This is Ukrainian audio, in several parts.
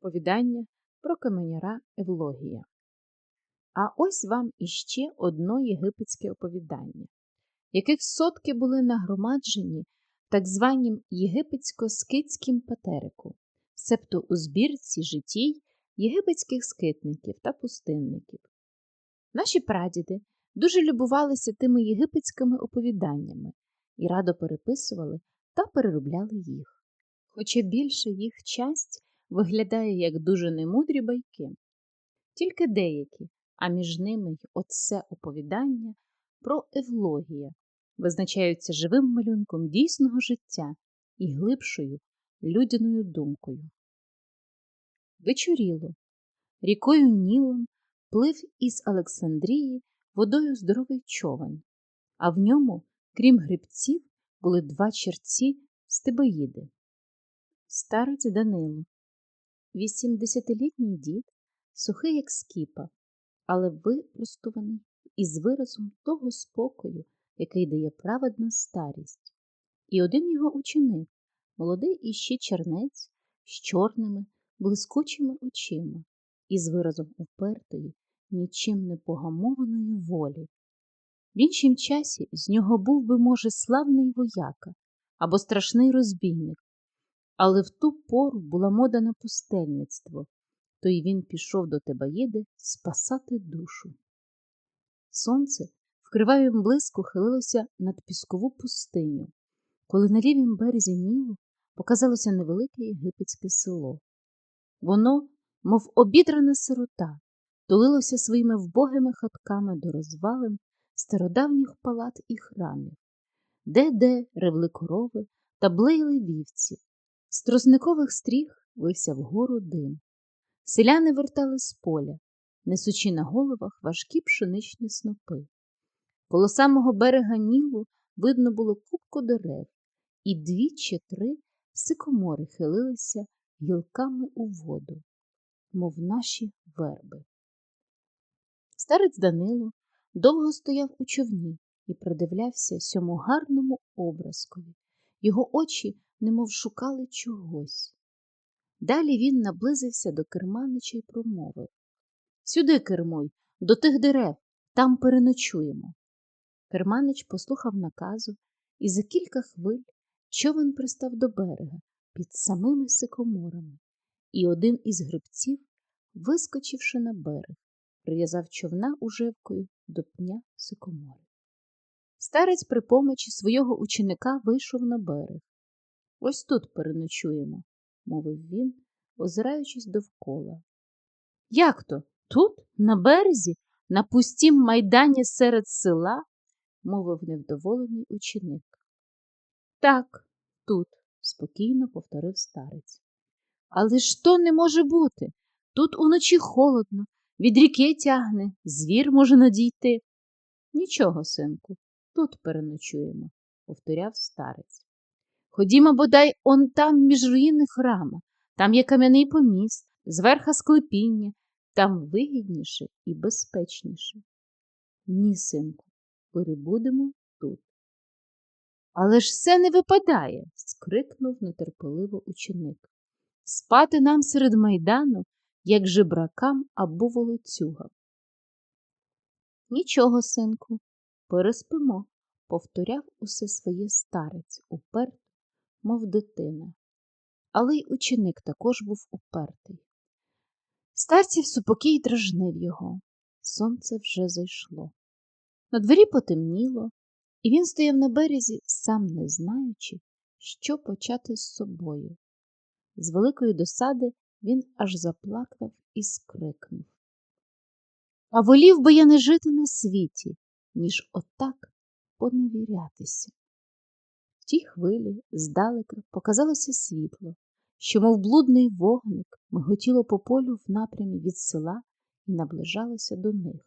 Повідання про каменяра Евлогія. А ось вам іще одно єгипетське оповідання, яких сотки були нагромаджені так званім єгипетсько-скитськім патерику, себто у збірці житій єгипетських скитників та пустинників. Наші прадіди дуже любувалися тими єгипетськими оповіданнями і радо переписували та переробляли їх. Хоча більша їх часть виглядає як дуже немудрі байки, тільки деякі, а між ними й оце оповідання про Евлогія визначаються живим малюнком дійсного життя і глибшою людяною думкою. Вечоріло, рікою Нілом плив із Олександрії водою здоровий човен, а в ньому, крім грибців, були два черці стебоїди. Старець Данило, вісімдесятилітній дід, сухий, як скіпа, але випростуваний із виразом того спокою, який дає праведна старість. І один його ученик, молодий іще чернець, з чорними, блискучими очима і з виразом упертої, нічим не погамованої волі. В іншім часі з нього був би, може, славний вояка або страшний розбійник, але в ту пору була мода на пустельництво, то й він пішов до Тебаїди спасати душу. Сонце в кривавім блиску хилилося над піскову пустиню, коли на лівім березі Нілу показалося невелике єгипетське село. Воно, мов обідрана сирота, тулилося своїми вбогими хатками до розвалин стародавніх палат і храмів, де-де ревли корови та блеяли вівці, з тросникових стріх вився вгору дим. Селяни вертали з поля, несучи на головах важкі пшеничні снопи. Коло самого берега Нілу видно було купку дерев, і дві чи три сикомори хилилися гілками у воду, мов наші верби. Старець Данило довго стояв у човні і придивлявся сьому гарному образкові. Його очі немов шукали чогось. Далі він наблизився до керманича й промовив Сюди, кермуй, до тих дерев, там переночуємо. Керманич послухав наказу, і за кілька хвиль човен пристав до берега під самими сикоморами, і один із грибців, вискочивши на берег, прив'язав човна уживкою до пня сикомори. Старець при помочі свого ученика вийшов на берег. Ось тут переночуємо, мовив він, озираючись довкола. Як то? Тут, на березі, на пустім майдані серед села? мовив невдоволений ученик. Так, тут, спокійно повторив старець. Але ж то не може бути. Тут уночі холодно, від ріки тягне, звір може надійти. Нічого, синку, тут переночуємо, повторяв старець. Ходімо, бодай, он там між руїни храма, там є кам'яний поміст, зверха склепіння, там вигідніше і безпечніше. Ні, синку, перебудемо тут. Але ж все не випадає, скрикнув нетерпеливо ученик. Спати нам серед майдану, як жебракам або волоцюгам. Нічого, синку, переспимо, повторяв усе своє старець, уперто, мов дитина. Але й ученик також був упертий. Старців супокій дражнив його. Сонце вже зайшло. На дворі потемніло, і він стояв на березі, сам не знаючи, що почати з собою. З великої досади він аж заплакав і скрикнув. А волів би я не жити на світі, ніж отак поневірятися. Тій хвилі здалека показалося світло, що, мов блудний вогник, миготіло по полю в напрямі від села і наближалося до них.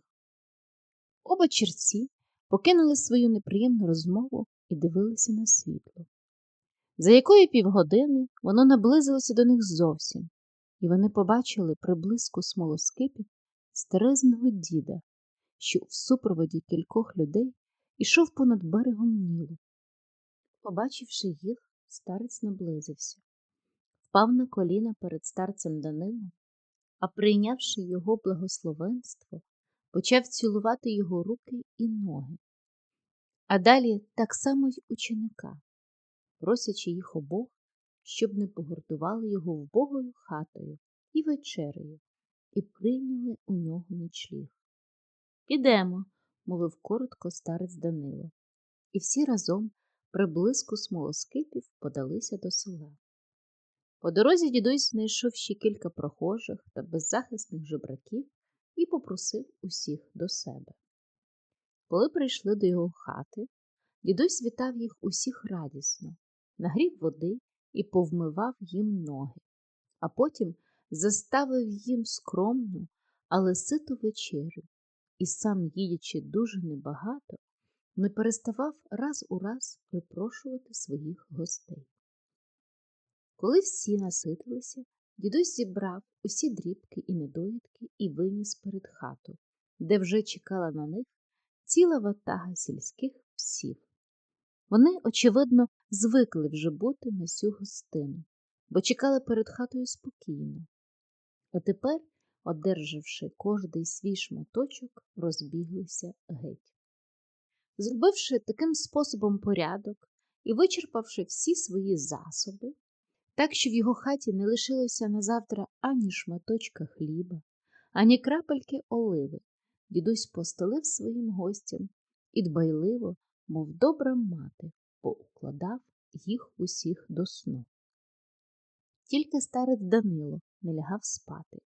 Оба черці покинули свою неприємну розмову і дивилися на світло. За якої півгодини воно наблизилося до них зовсім, і вони побачили при блиску смолоскипів старезного діда, що в супроводі кількох людей ішов понад берегом Нілу. Побачивши їх, старець наблизився, впав на коліна перед старцем Данилом, а прийнявши його благословенство, почав цілувати його руки і ноги, а далі так само й ученика, просячи їх обох, щоб не погордували його вбогою хатою і вечерею, і прийняли у нього нічліг. Підемо, мовив коротко старець Данило, і всі разом при блиску смолоскипів подалися до села. По дорозі дідусь знайшов ще кілька прохожих та беззахисних жебраків і попросив усіх до себе. Коли прийшли до його хати, дідусь вітав їх усіх радісно, нагрів води і повмивав їм ноги, а потім заставив їм скромну, але ситу вечерю, і сам, їдячи дуже небагато, не переставав раз у раз припрошувати своїх гостей. Коли всі наситилися, дідусь зібрав усі дрібки і недоїдки і виніс перед хату, де вже чекала на них ціла ватага сільських псів. Вони, очевидно, звикли вже бути на сю гостину, бо чекали перед хатою спокійно. А тепер, одержавши кожний свій шматочок, розбіглися геть. Зробивши таким способом порядок і вичерпавши всі свої засоби, так що в його хаті не лишилося на завтра ані шматочка хліба, ані крапельки оливи, дідусь постелив своїм гостям і дбайливо, мов добра мати, поукладав їх усіх до сну. Тільки старець Данило не лягав спати.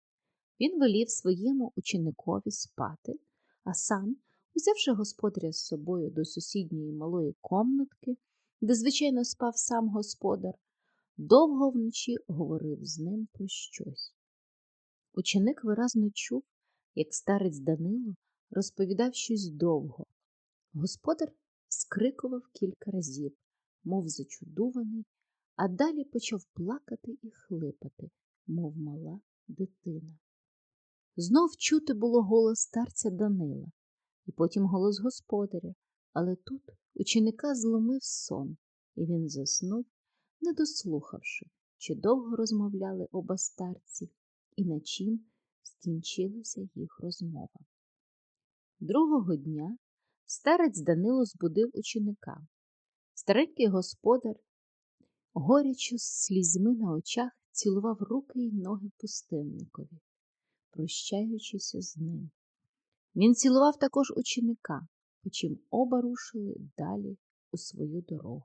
Він велів своєму ученикові спати, а сам, узявши господаря з собою до сусідньої малої комнатки, де, звичайно, спав сам господар, довго вночі говорив з ним про щось. Ученик виразно чув, як старець Данило розповідав щось довго. Господар скрикував кілька разів, мов зачудований, а далі почав плакати і хлипати, мов мала дитина. Знов чути було голос старця Данила, і потім голос господаря, але тут ученика зломив сон, і він заснув, не дослухавши, чи довго розмовляли оба старці, і на чим скінчилася їх розмова. Другого дня старець Данило збудив ученика. Старенький господар, горячо з слізьми на очах, цілував руки й ноги пустинникові, прощаючися з ним. Він цілував також ученика, потім оба рушили далі у свою дорогу.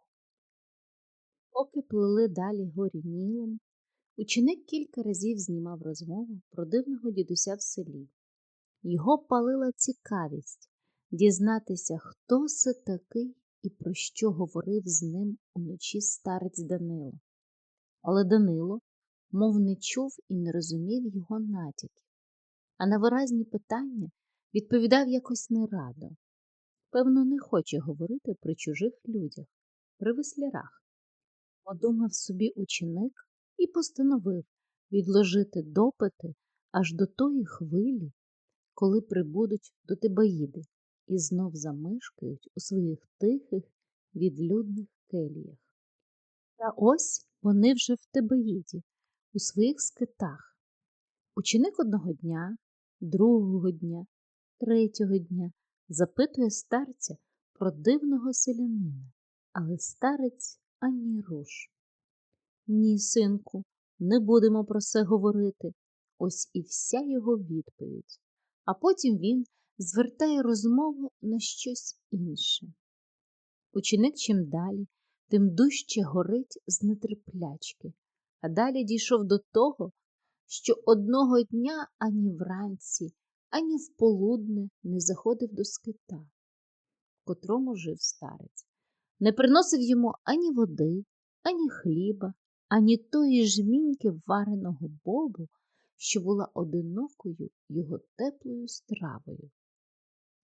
Поки плили далі горі Нілом, ученик кілька разів знімав розмову про дивного дідуся в селі. Його палила цікавість дізнатися, хто це такий і про що говорив з ним уночі старець Данило. Але Данило, мов не чув і не розумів його натяків, а на виразні питання відповідав якось нерадо. Певно, не хоче говорити при чужих людях, при веслярах. Подумав собі ученик і постановив відложити допити аж до тої хвилі, коли прибудуть до Тибаїди і знов замешкають у своїх тихих, відлюдних келіях. Та ось вони вже в Тибаїді, у своїх скитах. Ученик одного дня, другого дня, третього дня запитує старця про дивного селянина, але старець ані руш. Ні, синку, не будемо про це говорити. Ось і вся його відповідь. А потім він звертає розмову на щось інше. Ученик чим далі, тим дужче горить з нетерплячки, а далі дійшов до того, що одного дня ані вранці, ані в полудне не заходив до скита, в котрому жив старець, не приносив йому ані води, ані хліба, ані тої жміньки вареного бобу, що була одинокою його теплою стравою.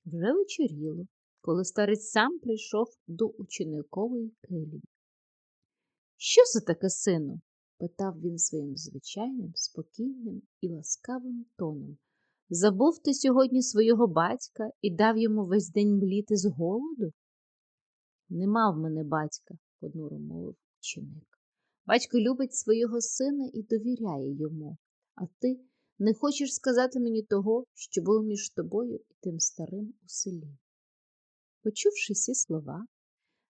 Вже вечоріло, коли старець сам прийшов до ученикової келії. Що це таке, сину? питав він своїм звичайним, спокійним і ласкавим тоном. Забув ти сьогодні свого батька і дав йому весь день мліти з голоду? Не мав мене батька, понуро мовив ученик. Батько любить свого сина і довіряє йому, а ти не хочеш сказати мені того, що було між тобою і тим старим у селі. Почувши ці слова,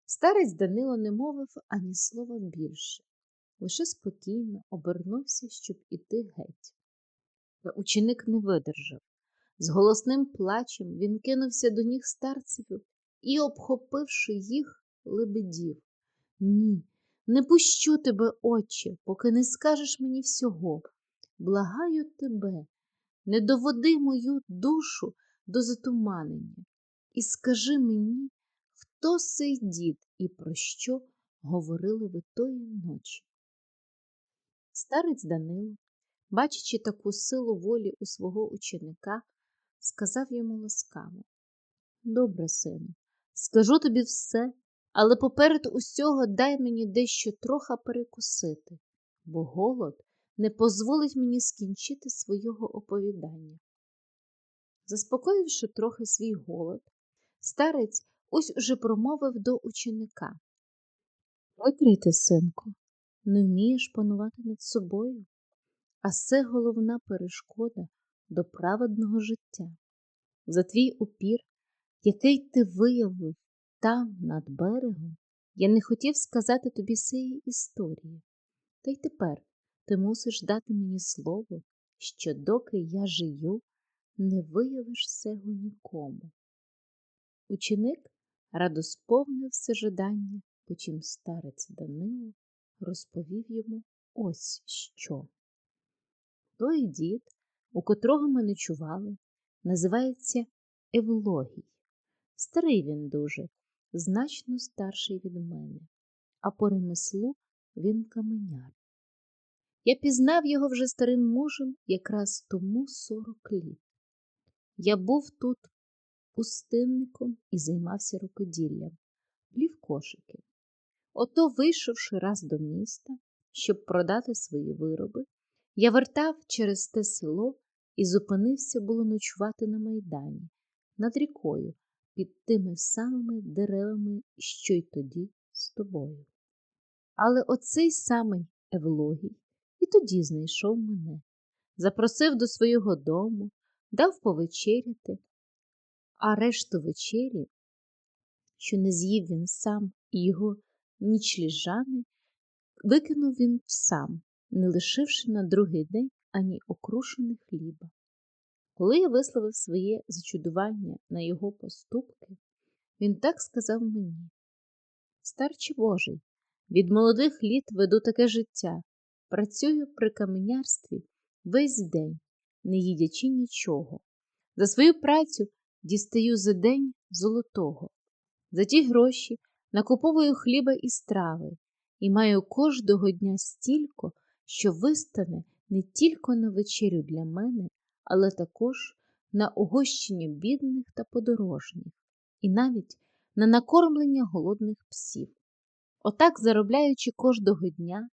старець Данило не мовив ані слова більше, лише спокійно обернувся, щоб іти геть. Ученик не видержав. З голосним плачем він кинувся до ніг старцеві і, обхопивши їх, лебедів. Ні, не пущу тебе, отче, поки не скажеш мені всього. Благаю тебе, не доводи мою душу до затуманення і скажи мені, хто цей дід і про що говорили ви тої ночі. Старець Данило, бачачи таку силу волі у свого ученика, сказав йому ласкаво. Добре, сину, скажу тобі все, але поперед усього дай мені дещо троха перекусити, бо голод не дозволить мені скінчити свого оповідання. Заспокоївши трохи свій голод, старець ось уже промовив до ученика. Викрийте, синку, не вмієш панувати над собою, а це головна перешкода до праведного життя. За твій упір, який ти виявив там, над берегом, я не хотів сказати тобі цієї історії. Та й тепер ти мусиш дати мені слово, що доки я жию, не виявиш цього нікому. Ученик радо сповнив все жадання, потім старець Данило розповів йому ось що. Той дід, у котрого ми ночували, називається Евлогій. Старий він дуже, значно старший від мене, а по ремеслу він каменяр. Я пізнав його вже старим мужем якраз тому сорок літ. Я був тут пустинником і займався рукоділлям, плів кошики. Ото, вийшовши раз до міста, щоб продати свої вироби, я вертав через те село і зупинився було ночувати на майдані, над рікою, під тими самими деревами, що й тоді з тобою. Але оцей самий Евлогій і тоді знайшов мене, запросив до свого дому, дав повечеряти, а решту вечері, що не з'їв він сам і його нічліжани, викинув він сам, не лишивши на другий день ані окрушених хліба. Коли я висловив своє зачудування на його поступки, він так сказав мені Старче Божий, від молодих літ веду таке життя, працюю при каменярстві весь день, не їдячи нічого. За свою працю дістаю за день золотого, за ті гроші накуповую хліба і страви і маю кожного дня стільки, що вистане не тільки на вечерю для мене, але також на угощення бідних та подорожніх, і навіть на накормлення голодних псів. Отак, заробляючи кожного дня,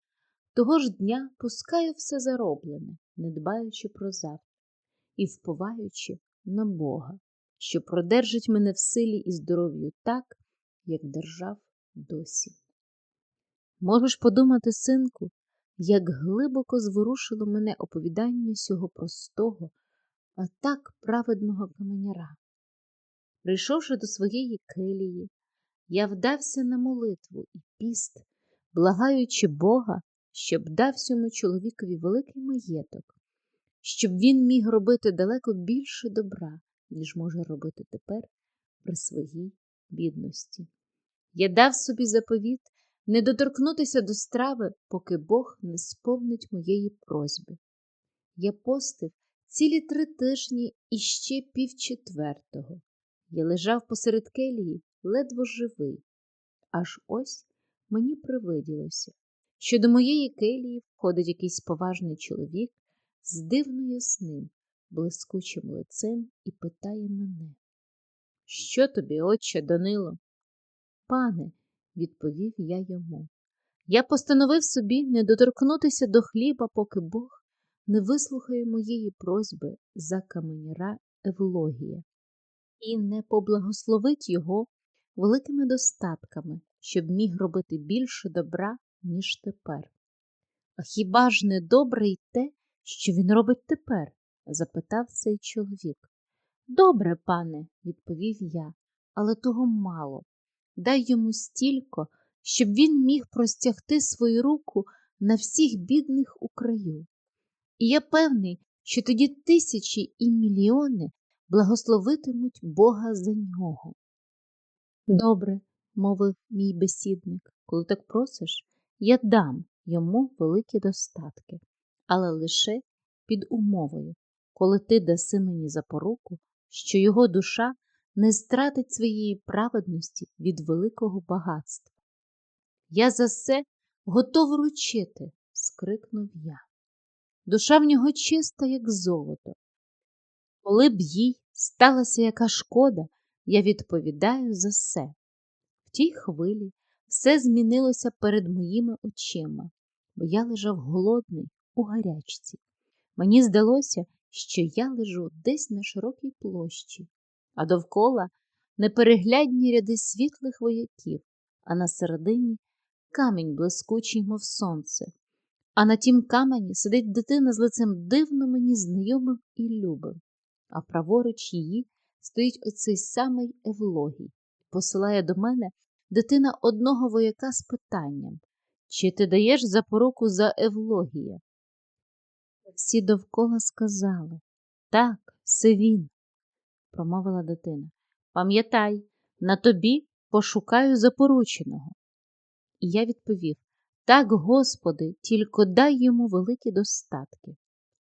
того ж дня пускаю все зароблене, не дбаючи про завтра, і вповаючи на Бога, що продержить мене в силі і здоров'ю так, як держав досі. Можеш подумати, синку, як глибоко зворушило мене оповідання сього простого, а так праведного каменяра. Прийшовши до своєї келії, я вдався на молитву і піст, благаючи Бога, щоб дав цьому чоловікові великий маєток, щоб він міг робити далеко більше добра, ніж може робити тепер при своїй бідності. Я дав собі заповіт не доторкнутися до страви, поки Бог не сповнить моєї просьби. Я постив цілі три тижні і ще півчетвертого. Я лежав посеред келії, ледве живий, аж ось мені привиділося, що до моєї келії входить якийсь поважний чоловік з дивно ясним, блискучим лицем і питає мене. Що тобі, отче Данило? Пане, відповів я йому. Я постановив собі не доторкнутися до хліба, поки Бог не вислухає моєї просьби за каменяра Евлогія і не поблагословить його великими достатками, щоб міг робити більше добра, ніж тепер. А хіба ж не добре й те, що він робить тепер? запитав цей чоловік. Добре, пане, відповів я, але того мало. Дай йому стільки, щоб він міг простягти свою руку на всіх бідних у краю. І я певний, що тоді тисячі і мільйони благословитимуть Бога за нього. Добре, мовив мій бесідник, коли так просиш, я дам йому великі достатки, але лише під умовою, коли ти даси мені запоруку, що його душа не стратить своєї праведності від великого багатства. Я за все готов ручити, скрикнув я. Душа в нього чиста, як золото. Коли б їй сталася яка шкода, я відповідаю за все. В тій хвилі все змінилося перед моїми очима, бо я лежав голодний у гарячці. Мені здалося, що я лежу десь на широкій площі, а довкола непереглядні ряди світлих вояків, а на середині камінь блискучий, мов сонце. А на тім камені сидить дитина з лицем дивно мені знайомим і любим, а праворуч її стоїть оцей самий Евлогій, посилає до мене дитина одного вояка з питанням Чи ти даєш запоруку за Евлогія? Всі довкола сказали Так, це він, промовила дитина. Пам'ятай, на тобі пошукаю запорученого. І я відповів Так, Господи, тільки дай йому великі достатки.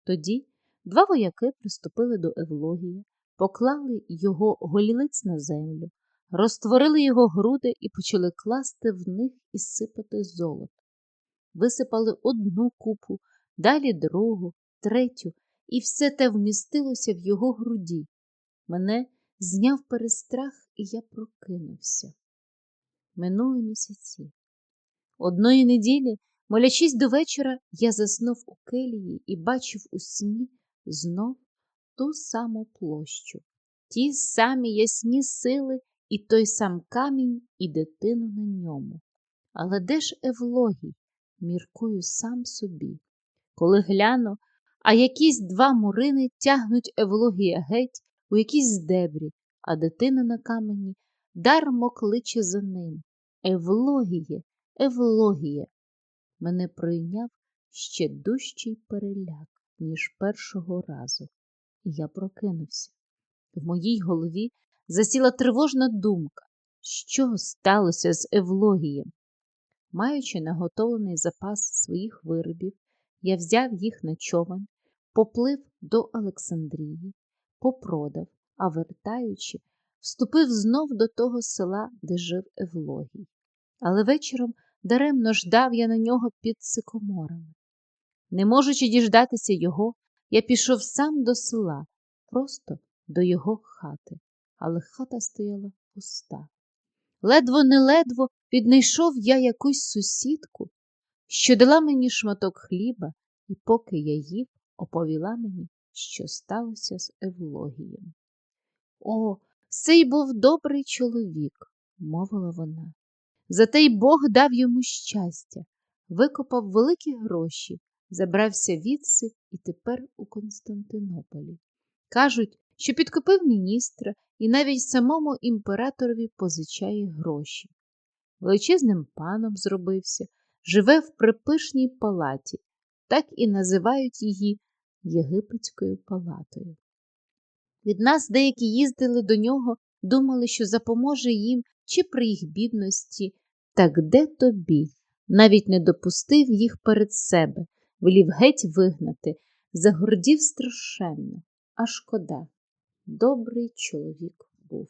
Тоді два вояки приступили до Евлогія, поклали його голілиць на землю, розтворили його груди і почали класти в них і сипати золото. Висипали одну купу, далі другу, третю, і все те вмістилося в його груді. Мене зняв перестрах, і я прокинувся. Минули місяці. Одної неділі, молячись до вечора, я заснув у келії і бачив у сні знов ту саму площу, ті самі ясні сили і той сам камінь, і дитину на ньому. Але де ж Евлогій? Міркую сам собі. Коли гляну, а якісь два мурини тягнуть Евлогія геть у якійсь дебрі, а дитина на камені дармо кличе за ним. Евлогіє, Евлогіє. Мене прийняв ще дужчий переляк, ніж першого разу, і я прокинувся. В моїй голові засіла тривожна думка, що сталося з Евлогієм. Маючи наготовлений запас своїх виробів, я взяв їх на човен, поплив до Олександрії, попродав, а вертаючи, вступив знов до того села, де жив Евлогій. Але вечором даремно ждав я на нього під сикоморами. Не можучи діждатися його, я пішов сам до села, просто до його хати, але хата стояла пуста. Ледво неледво віднайшов я якусь сусідку, що дала мені шматок хліба, і поки я їв, оповіла мені, що сталося з Евлогієм. О, цей був добрий чоловік, мовила вона. Зате й Бог дав йому щастя, викопав великі гроші, забрався відси і тепер у Константинополі. Кажуть, що підкупив міністра і навіть самому імператорові позичає гроші. Величезним паном зробився, живе в припишній палаті, так і називають її Єгипетською палатою. Від нас деякі їздили до нього, думали, що запоможе їм чи при їх бідності, так де тобі? Навіть не допустив їх перед себе, велів геть вигнати, загордів страшенно, а шкода. Добрий чоловік був.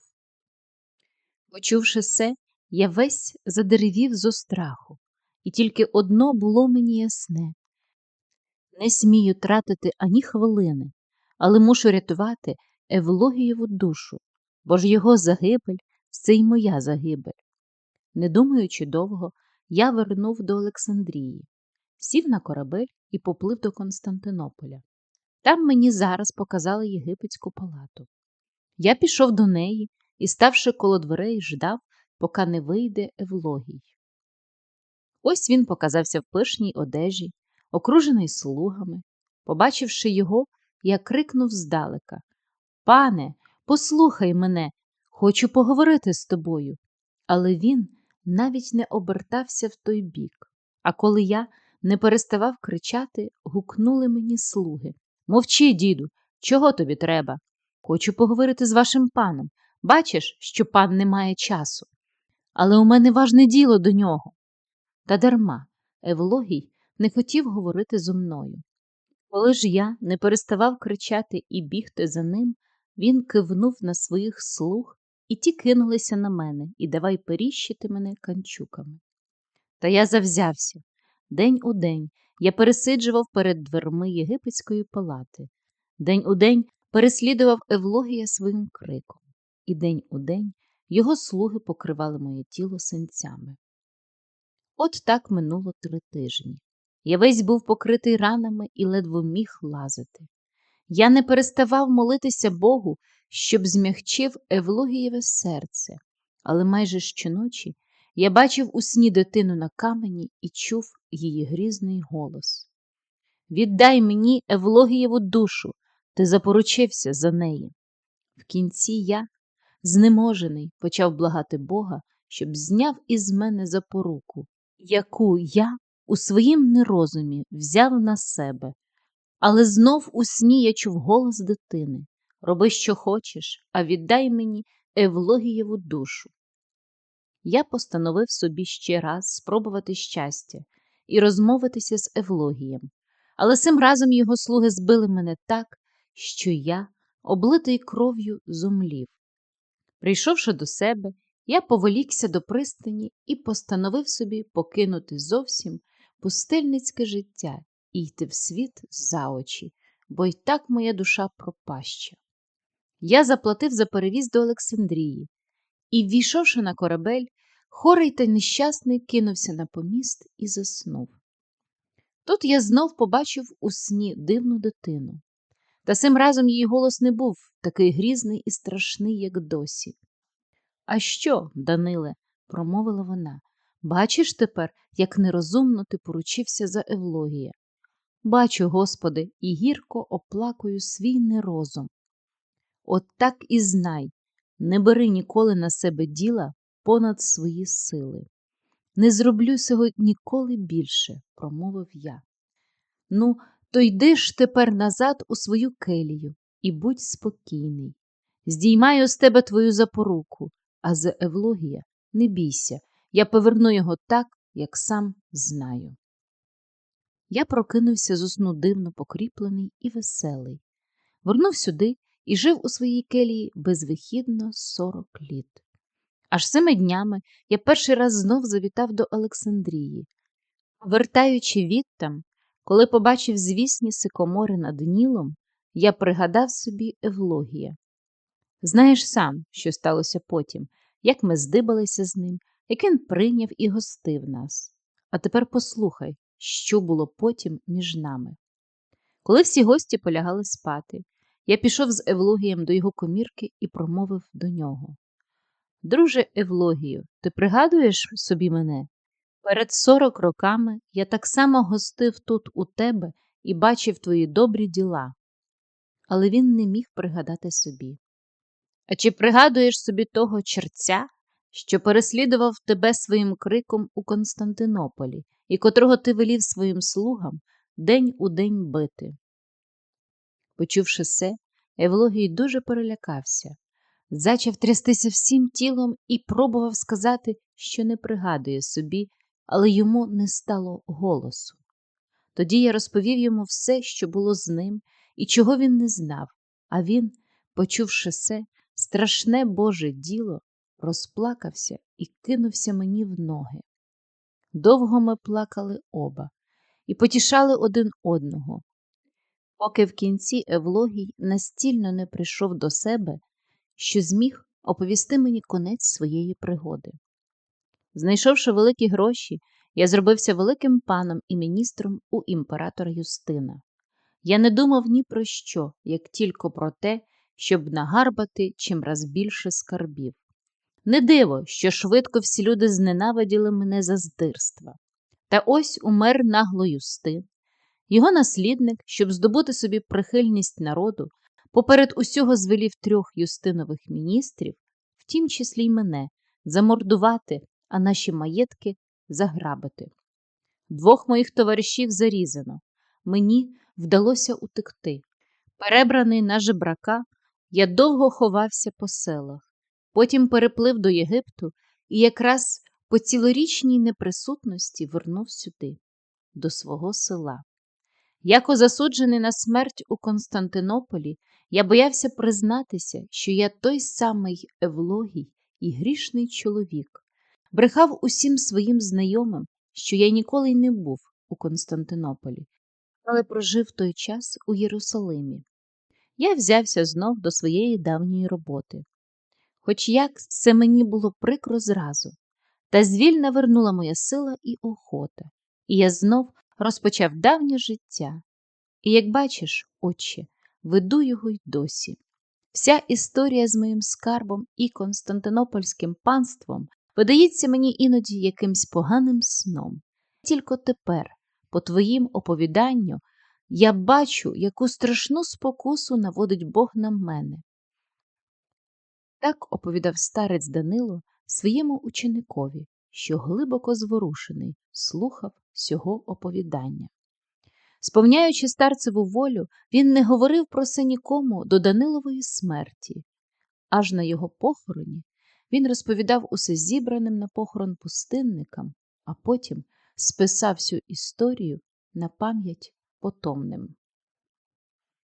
Почувши се, я весь задеревів зо страху, і тільки одно було мені ясне не смію тратити ані хвилини, але мушу рятувати Евлогієву душу, бо ж його загибель це й моя загибель. Не думаючи довго, я вернув до Олександрії, сів на корабель і поплив до Константинополя. Там мені зараз показали єгипетську палату. Я пішов до неї і, ставши коло дверей, ждав, поки не вийде Евлогій. Ось він показався в пишній одежі, окружений слугами. Побачивши його, я крикнув здалека Пане, послухай мене, хочу поговорити з тобою. Але він навіть не обертався в той бік. А коли я не переставав кричати, гукнули мені слуги. Мовчи, діду, чого тобі треба? Хочу поговорити з вашим паном. Бачиш, що пан не має часу. Але у мене важне діло до нього. Та дарма, Евлогій не хотів говорити зо мною. Коли ж я не переставав кричати і бігти за ним, він кивнув на своїх слуг, і ті кинулися на мене і давай періщити мене канчуками. Та я завзявся. День у день я пересиджував перед дверми єгипетської палати. День у день переслідував Евлогія своїм криком, і день у день його слуги покривали моє тіло синцями. От так минуло три тижні. Я весь був покритий ранами і ледве міг лазити. Я не переставав молитися Богу, щоб змягчив Евлогієве серце, але майже щоночі я бачив у сні дитину на камені і чув її грізний голос. Віддай мені Евлогієву душу, ти запоручився за неї. В кінці я, знеможений, почав благати Бога, щоб зняв із мене запоруку, яку я у своїм нерозумі взяв на себе. Але знов у сні я чув голос дитини Роби, що хочеш, а віддай мені Евлогієву душу. Я постановив собі ще раз спробувати щастя і розмовитися з Евлогієм, але цим разом його слуги збили мене так, що я, облитий кров'ю, зумлів. Прийшовши до себе, я поволікся до пристані і постановив собі покинути зовсім пустельницьке життя і йти в світ за очі, бо й так моя душа пропаща. Я заплатив за перевіз до Олександрії і, ввійшовши на корабель, хорий та нещасний кинувся на поміст і заснув. Тут я знов побачив у сні дивну дитину. Та цим разом її голос не був такий грізний і страшний, як досі. А що, Даниле, промовила вона, бачиш тепер, як нерозумно ти поручився за Евлогія. Бачу, Господи, і гірко оплакую свій нерозум. От так і знай, не бери ніколи на себе діла понад свої сили. Не зроблю цього ніколи більше, промовив я. Ну, то йди ж тепер назад у свою келію і будь спокійний. Здіймаю з тебе твою запоруку, а за Евлогія не бійся, я поверну його так, як сам знаю. Я прокинувся з сну дивно покріплений і веселий, вернув сюди і жив у своїй келії безвихідно сорок літ. Аж цими днями я перший раз знов завітав до Олександрії. Вертаючи відтам, коли побачив звісні сикомори над Нілом, я пригадав собі Евлогія. Знаєш сам, що сталося потім, як ми здибалися з ним, як він прийняв і гостив нас. А тепер послухай, що було потім між нами. Коли всі гості полягали спати, я пішов з Евлогієм до його комірки і промовив до нього. Друже Евлогію, ти пригадуєш собі мене? Перед сорок роками я так само гостив тут у тебе і бачив твої добрі діла, але він не міг пригадати собі. А чи пригадуєш собі того черця, що переслідував тебе своїм криком у Константинополі і котрого ти велів своїм слугам день у день бити? Почувши це, Евлогій дуже перелякався, зачав трястися всім тілом і пробував сказати, що не пригадує собі, але йому не стало голосу. Тоді я розповів йому все, що було з ним, і чого він не знав, а він, почувши це, страшне Боже діло, розплакався і кинувся мені в ноги. Довго ми плакали оба і потішали один одного, поки в кінці Евлогій настільно не прийшов до себе, що зміг оповісти мені конець своєї пригоди. Знайшовши великі гроші, я зробився великим паном і міністром у імператора Юстина. Я не думав ні про що, як тільки про те, щоб нагарбати чимраз більше скарбів. Не диво, що швидко всі люди зненавиділи мене за здирства. Та ось умер нагло Юстин, Його наслідник, щоб здобути собі прихильність народу, поперед усього звелів трьох юстинових міністрів, в тім числі й мене, замордувати, а наші маєтки заграбити. Двох моїх товаришів зарізано. Мені вдалося утекти. Перебраний на жебрака, я довго ховався по селах, потім переплив до Єгипту і якраз по цілорічній неприсутності вернув сюди, до свого села. Яко засуджений на смерть у Константинополі, я боявся признатися, що я той самий Евлогій і грішний чоловік, брехав усім своїм знайомим, що я ніколи не був у Константинополі, але прожив той час у Єрусалимі. Я взявся знов до своєї давньої роботи. Хоч як це мені було прикро зразу, та звільна вернула моя сила і охота, і я знов розпочав давнє життя. І, як бачиш, отче, веду його й досі. Вся історія з моїм скарбом і Константинопольським панством видається мені іноді якимсь поганим сном. Тільки тепер, по твоїм оповіданню, я бачу, яку страшну спокусу наводить Бог на мене. Так оповідав старець Данило своєму ученикові, що глибоко зворушений слухав сього оповідання. Сповняючи старцеву волю, він не говорив про це нікому до Данилової смерті. Аж на його похороні він розповідав усе зібраним на похорон пустинникам, а потім списав всю історію на пам'ять потомним.